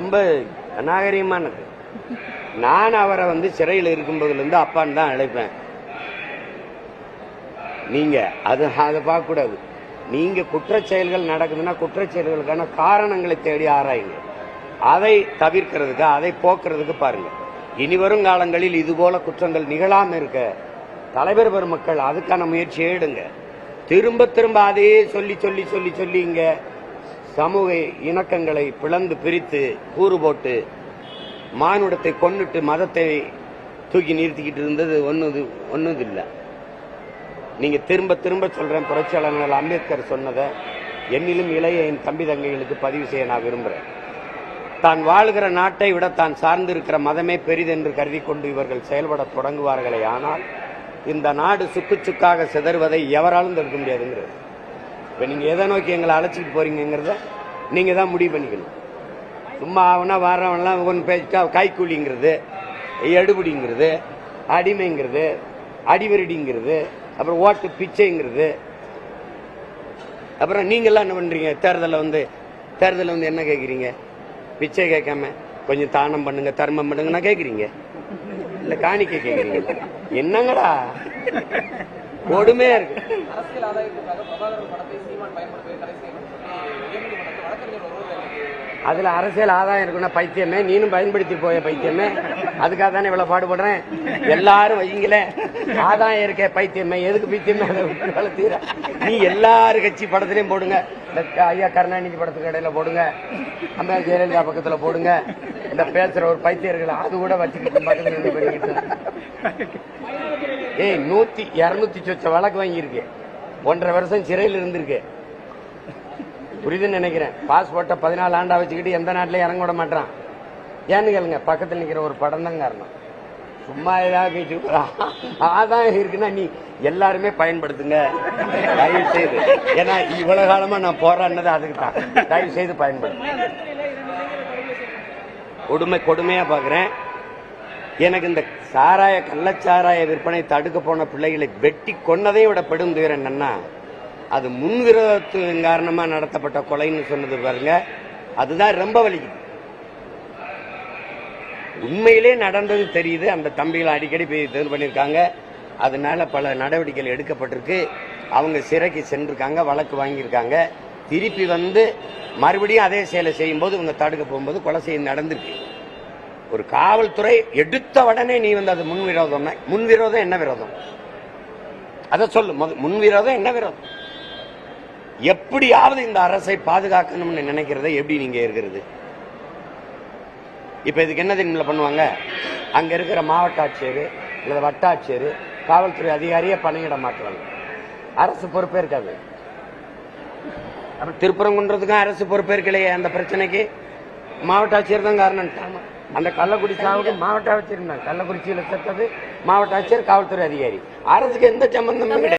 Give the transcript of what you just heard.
ரொம்ப அநாகரிகமானது நான் அவரை வந்து சிறையில் இருக்கும்போதுலேருந்து அப்பான்னு தான் அழைப்பேன். நீங்க அது அதை பார்க்கக்கூடாது. நீங்க குற்றச் செயல்கள் நடக்குதுன்னா குற்றச் செயல்களுக்கான காரணங்களை தேடி ஆராயுங்க. அதை தவிர்க்கிறதுக்கு அதை போக்குறதுக்கு பாருங்க. இனி வரும் காலங்களில் இதுபோல குற்றங்கள் நிகழாம இருக்க தலைவர் பெருமக்கள் அதுக்கான முயற்சி எடுங்க. திரும்ப திரும்ப அதையே சொல்லி சொல்லி சொல்லி சொல்லிங்க. சமூக இணக்கங்களை பிளந்து பிரித்து கூறு போட்டு மானுடத்தை கொன்னுட்டு மதத்தை தூக்கி நிறுத்திக்கிட்டு இருந்தது ஒன்றுது ஒன்றும் இல்லை நீங்க திரும்ப திரும்ப சொல்றேன் புரட்சியாளர்கள் அம்பேத்கர் சொன்னதை என்னிலும் இளைய என் தம்பி தங்கைகளுக்கு பதிவு செய்ய நான் விரும்புகிறேன் தான் வாழ்கிற நாட்டை விட தான் சார்ந்திருக்கிற மதமே பெரிதென்று கருதி கொண்டு இவர்கள் செயல்பட தொடங்குவார்களே ஆனால் இந்த நாடு சுக்கு சுக்காக சிதறுவதை எவராலும் தடுக்க முடியாதுங்கிறது. இப்போ நீங்கள் எதை நோக்கி எங்களை அழைச்சிட்டு போறீங்கிறத நீங்கள் தான் முடிவு பண்ணிக்கணும். சும்மா அவனா வர்றவன்லாம் ஒன்று பேசிட்டா கைக்கூலிங்கிறது எடுபடிங்கிறது அடிமைங்கிறது அடிவருடிங்கிறது அப்புறம் ஓட்டு பிச்சைங்கிறது. அப்புறம் நீங்கள்லாம் என்ன பண்ணுறீங்க தேர்தலில் வந்து தேர்தலில் வந்து என்ன கேட்குறீங்க பிச்சை கேட்காம கொஞ்சம் தானம் பண்ணுங்க தர்மம் பண்ணுங்கன்னா கேட்குறீங்க இல்லை காணிக்கை கேட்குறீங்க என்னங்கடா? கொடுமையா இருக்கு. அதில் அரசியல் ஆதாயம் இருக்குன்னா பைத்தியமே. நீனும் பயன்படுத்தி போய பைத்தியமே. அதுக்காக தானே இவ்வளோ பாடுபடுறேன். எல்லாரும் வைங்களே ஆதாயம் இருக்கே பைத்தியமே. எதுக்கு பைத்தியமே? அதை வளர்த்தீர. நீ எல்லாரு கட்சி படத்துலையும் போடுங்க. இந்த ஐயா கருணாநிதி படத்துக்கு இடையில போடுங்க. அம்மா ஜெயலலிதா பக்கத்தில் போடுங்க. இந்த பேசுற ஒரு பைத்தியர்கள் அது கூட வச்சுக்கிட்டு பக்கத்தில் பண்ணிக்கிட்டு ஏய் நூத்தி இரநூத்தி சொச்ச வழக்கு வாங்கியிருக்கேன். ஒன்றரை வருஷம் சிறையில் இருந்திருக்கு. புரியுதுன்னு நினைக்கிறேன். பாஸ்போர்ட்டை பதினாலு ஆண்டா வச்சுக்கிட்டு எந்த நாட்டிலையும் இறங்க விட மாட்டான். ஏன்னு கேளுங்க பக்கத்தில் நிற்கிற ஒரு படம் தான் காரணம் சும்மா ஏதாவது பேச்சு ஆதாயம் இருக்குன்னா நீ எல்லாருமே பயன்படுத்துங்க. தயவு செய்து ஏன்னா இவ்வளவு காலமா நான் போராடினது அதுக்கு தான் தயவு செய்து பயன்படுத்து. கொடுமை கொடுமையா பாக்குறேன். எனக்கு இந்த சாராய கள்ளச்சாராய விற்பனை தடுக்க போன பிள்ளைகளை வெட்டி கொன்னதை விட பெடும் துயரம் என்னன்னா அது முன்விரோதத்தின் காரணமா நடத்தப்பட்ட கொலைன்னு சொன்னது பாருங்க. அதுதான் ரொம்ப வலிக்குது உண்மையிலே நடந்தது தெரியுது. அந்த தம்பிகளை அடிக்கடி போய் இது பண்ணியிருக்காங்க அதனால பல நடவடிக்கைகள் எடுக்கப்பட்டிருக்கு. அவங்க சிறைக்கு சென்றிருக்காங்க வழக்கு வாங்கியிருக்காங்க. திருப்பி வந்து மறுபடியும் அதே செயலை செய்யும்போது இவங்க தடுக்க போகும்போது கொலை செய்ய நடந்திருக்கு. ஒரு காவல்துறை எடுத்த உடனே நீ வந்து அது முன் விரோதம் என்ன? விரோதம் அதை சொல்லு. முத- விரோதம் என்ன விரோதம்? எப்படியாவது இந்த அரசை பாதுகாக்கணும்னு நினைக்கிறத எப்படி நீங்க இருக்கிறது இப்ப இதுக்கு என்ன தெரியுமில்ல பண்ணுவாங்க? அங்க இருக்கிற மாவட்ட ஆட்சியர் அல்லது வட்டாட்சியர் காவல்துறை அதிகாரியே பணியிட மாட்டுறாங்க. அரசு பொறுப்பே இருக்காது. அப்ப திருப்பரங்குன்றதுக்கும் அரசு பொறுப்பேற்கலையே அந்த பிரச்சனைக்கு? மாவட்ட ஆட்சியர் தான் காரணம். அந்த கள்ளக்குடி சாவுக்கு மாவட்ட ஆட்சியர் கள்ளக்குறிச்சியில் செத்தது மாவட்ட ஆட்சியர் காவல்துறை அதிகாரி. அரசுக்கு எந்த சம்பந்தமும் கிடையாது.